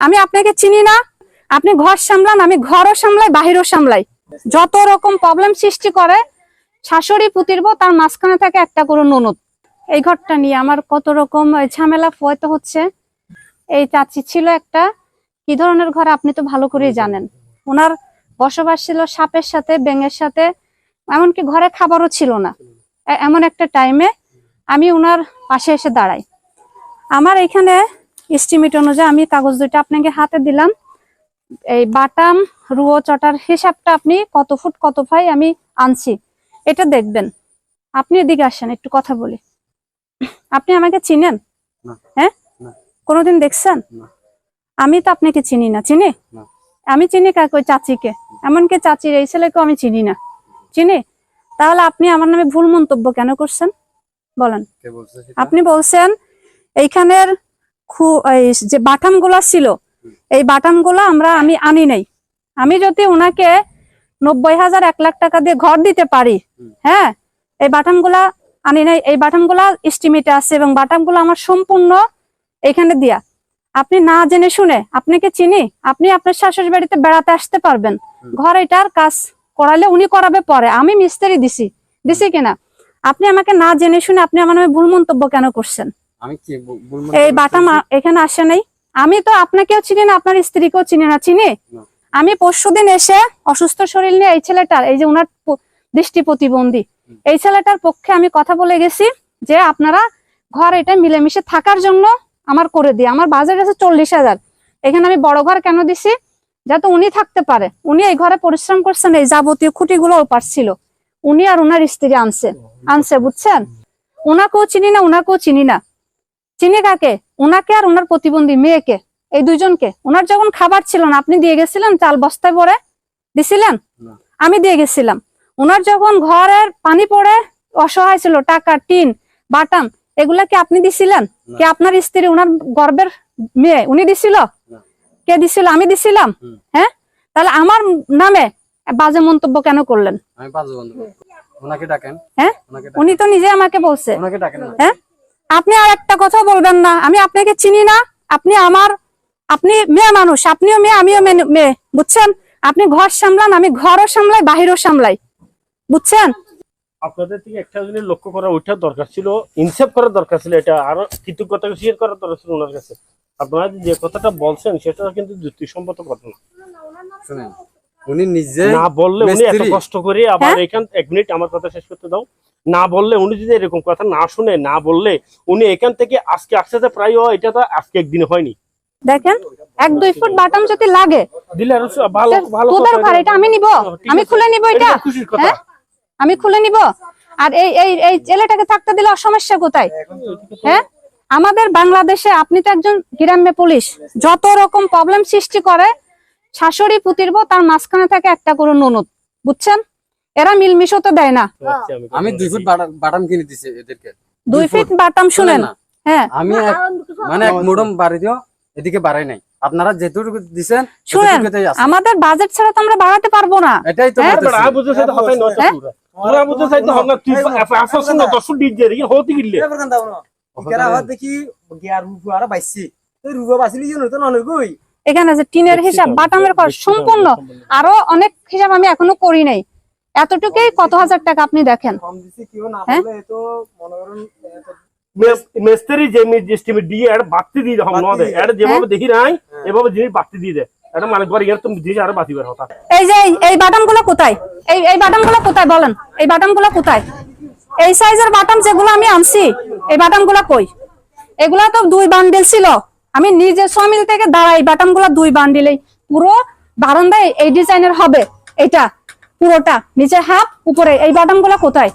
আমি আপনাকে চিনি না। আপনি ঘর সামলান, আমি ঘরও সামলাই, বাহিরও সামলাই। যত রকম প্রবলেম সৃষ্টি করে, শাশুড়ি পুতির তার মাঝখানে থাকে একটা করে ননদ। এই ঘরটা নিয়ে আমার কত রকম ঝামেলা ফয়তো হচ্ছে। এই চাচি ছিল একটা, কি ধরনের ঘর আপনি তো ভালো করেই জানেন। ওনার বসবাস ছিল সাপের সাথে, ব্যাঙের সাথে, এমনকি ঘরে খাবারও ছিল না। এমন একটা টাইমে আমি ওনার পাশে এসে দাঁড়াই। আমার এখানে এস্টিমেট অনুযায়ী আমি কাগজ দুইটা আপনাকে হাতে দিলাম। এই বাটাম রুয়ো চটার হিসাবটা আপনি কত ফুট কত ফাই আমি আনছি। এটা দেখবেন। আপনি এদিকে আসেন একটু কথা বলি। আপনি আমাকে চিনেন? হ্যাঁ। কোনোদিন দেখছেন? আমি তো আপনাকে চিনি না। চিনি? আমি চিনি কাকে? ওই চাচিকে। এমনকি চাচির এই ছেলেকেও আমি চিনি না। চিনি? তাহলে আপনি আমার নামে ভুল মন্তব্য কেন করছেন? বলেন? আপনি বলছেন এইখানের যে বাটামগুলা ছিল, এই বাটামগুলা আমরা আমি আনি নাই। আমি যদি ওনাকে নব্বই হাজার, এক লাখ টাকা দিয়ে ঘর দিতে পারি হ্যাঁ এই বাটামগুলা আনি নাই। এই বাটামগুলা এস্টিমেটে আছে এবং বাটামগুলো আমার সম্পূর্ণ এখানে দিয়া। আপনি না জেনে শুনে আপনাকে চিনি? আপনি আপনার শাশুড়ি বাড়িতে বেড়াতে আসতে পারবেন। ঘর এটার কাজ করালে উনি করাবে পরে। আমি মিস্ত্রি দিছি। দিছি কিনা? আপনি আমাকে না জেনে শুনে আপনি আমার ভুল মন্তব্য কেন করছেন? আমি কি এই বলছি? বাটাম এখানে আসে নাই। আমি তো আপনাকেও চিনি না আপনার স্ত্রীকেও চিনি না চিনি। আমি পরশুদিন এসে অসুস্থ শরীর নিয়ে এই ছেলেটার এই যে উনার দৃষ্টি প্রতিবন্ধী এই ছেলেটার পক্ষে আমি কথা বলে গেছি যে আপনারা ঘর এটা মিলেমিশে থাকার জন্য আমার করে দিয়ে আমার বাজার আছে চল্লিশ হাজার। এখানে আমি বড় ঘর কেন দিছি? যাতে উনি থাকতে পারে। উনি এই ঘরে পরিশ্রম করছেন এই যাবতীয় খুঁটিগুলো ওপার ছিল উনি আর উনার স্ত্রী আনছে আনছে বুঝছেন? উনাকেও চিনি না উনাকেও চিনি না। চিনি কাকে? উনাকে আর ওনার প্রতিবন্ধী মেয়েকে। এই দুইজনকে ওনার যখন খাবার ছিল না আপনি দিয়ে গেছিলেন চাল বস্তায় পরে দিছিলেন? আমি দিয়ে গেছিলাম। ওনার যখন ঘরের পানি পড়ে অসহায় ছিল টাকা টিন বাটাম এগুলা কি আপনি দিছিলেন? কে আপনার স্ত্রী ওনার গর্বের মেয়ে? উনি দিছিল? কে দিছিল? আমি দিছিলাম? হ্যাঁ? তাহলে আমার নামে বাজে মন্তব্য কেন করলেন? আমি বাজে ওনাকে ডাকেন। হ্যাঁ? উনি তো নিজে আমাকে বলছে। ওনাকে ডাকেন হ্যাঁ? আপনি আর একটা কথা বলবেন না। আমি আপনাকে চিনি না। আপনি আমার আপনি মেয়ে মানুষ। আপনিও মেয়ে আমিও মেয়ে- বুঝছেন? আপনি ঘর সামলান আমি ঘরও সামলাই বাহিরও সামলাই। বুঝছেন? আপনাদের থেকে একটা জিনিস লক্ষ্য করা ওইটা দরকার ছিল ইনসেপ করার দরকার ছিল এটা আরও কৃতজ্ঞতা শেয়ার করার দরকার ছিল ওনার কাছে। আপনারা যে কথাটা বলছেন সেটা কিন্তু যুক্তিসম্মত কথা না শুনেন উনি নিজে না বললে উনি এত কষ্ট করে আবার হ্যাঁ? এখান এক মিনিট আমার কথা শেষ করতে দাও। না বললে উনি যদি এরকম কথা না শুনে না বললে উনি এখান থেকে আজকে আসতে প্রায় এটা তো আজকে একদিন হয়নি। দেখেন এক দুই ফুট বাটাম যদি লাগে দিলে আরও ভালো ভালো তোদের ঘর এটা আমি নিব। হ্যাঁ, আমি খুলে নিব এটা? হ্যাঁ? আমি খুলে নিব? আর এই এই এই ছেলেটাকে থাকতে দিলে সমস্যা কোথায়? হ্যাঁ? আমাদের বাংলাদেশে আপনি তো একজন গ্রাম্য পুলিশ যত রকম প্রবলেম সৃষ্টি করে শাশুড়ি পুতির তার মাঝখানে থাকে একটা করে ননদ বুঝছেন? এরা মিলমিশও তো দেয় না। আচ্ছা, আমি দুই ফুট বাটাম- কিনে দিছি এদেরকে। দুই ফিট বাটাম শুনেন না। হ্যাঁ। আমি মানে এক মুডম বাড়ি দিও এদিকে বাড়াই নাই। আপনারা যেটুকু দিছেন শুনেন আমাদের বাজেট ছাড়া তো আমরা বাড়াতে পারব না। এটাই তো হ্যাঁ? হ্যাঁ? এখানে আছে টিনের হিসাব বাটামের কর সম্পূর্ণ। আরও অনেক হিসাব আমি এখনও করি নাই। এতটুকুই কত হাজার টাকা আপনি দেখেন? কম দিছি কেউ না হ্যাঁ? বলে তো মনে করেন এ তো মেস্তরি যে এস্টিমেট দিয়ে এর বাড়তি দিয়ে দেখাম বাড়তি নদে দিয়ে যেভাবে দেখি নাই এভাবে জিনিস বাড়তি দিয়ে দে এটা মানে ঘরে গেলে তুমি জিনিস আরও বাতি বের হতা। এই যে এই- এই বাটামগুলো কোথায়? এই এই বাটাম কোথায় বলেন? এই বাটামগুলো কোথায়? এই সাইজের বাটাম যেগুলো আমি আনছি এই বাটামগুলো কই? এগুলা তো দুই বান্ডিল ছিল। আমি নিজে সমিল থেকে দাঁড়াই বাটামগুলো দুই বান্ডিলেই পুরো বারান্দায় এই ডিজাইনের হবে এটা। পুরোটা নিচে হাফ উপরে এই বাদামগুলো কোথায়?